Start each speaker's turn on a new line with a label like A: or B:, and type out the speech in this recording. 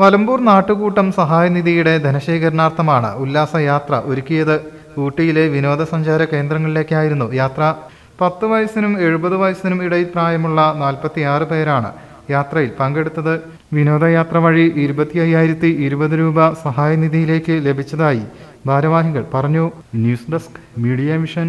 A: വലമ്പൂർ നാട്ടുകൂട്ടം സഹായനിധിയുടെ ധനശേഖരണാർത്ഥമാണ് ഉല്ലാസയാത്ര ഒരുക്കിയത്. ഊട്ടിയിലെ വിനോദസഞ്ചാര കേന്ദ്രങ്ങളിലേക്കായിരുന്നു യാത്ര. പത്ത് വയസ്സിനും എഴുപത് വയസ്സിനും ഇടയിൽ പ്രായമുള്ള നാൽപ്പത്തിയാറ് പേരാണ് യാത്രയിൽ പങ്കെടുത്തത്. വിനോദയാത്ര വഴി ഇരുപത്തി അയ്യായിരത്തി ഇരുപത് രൂപ സഹായനിധിയിലേക്ക് ലഭിച്ചതായി ഭാരവാഹികൾ പറഞ്ഞു. News desk media mission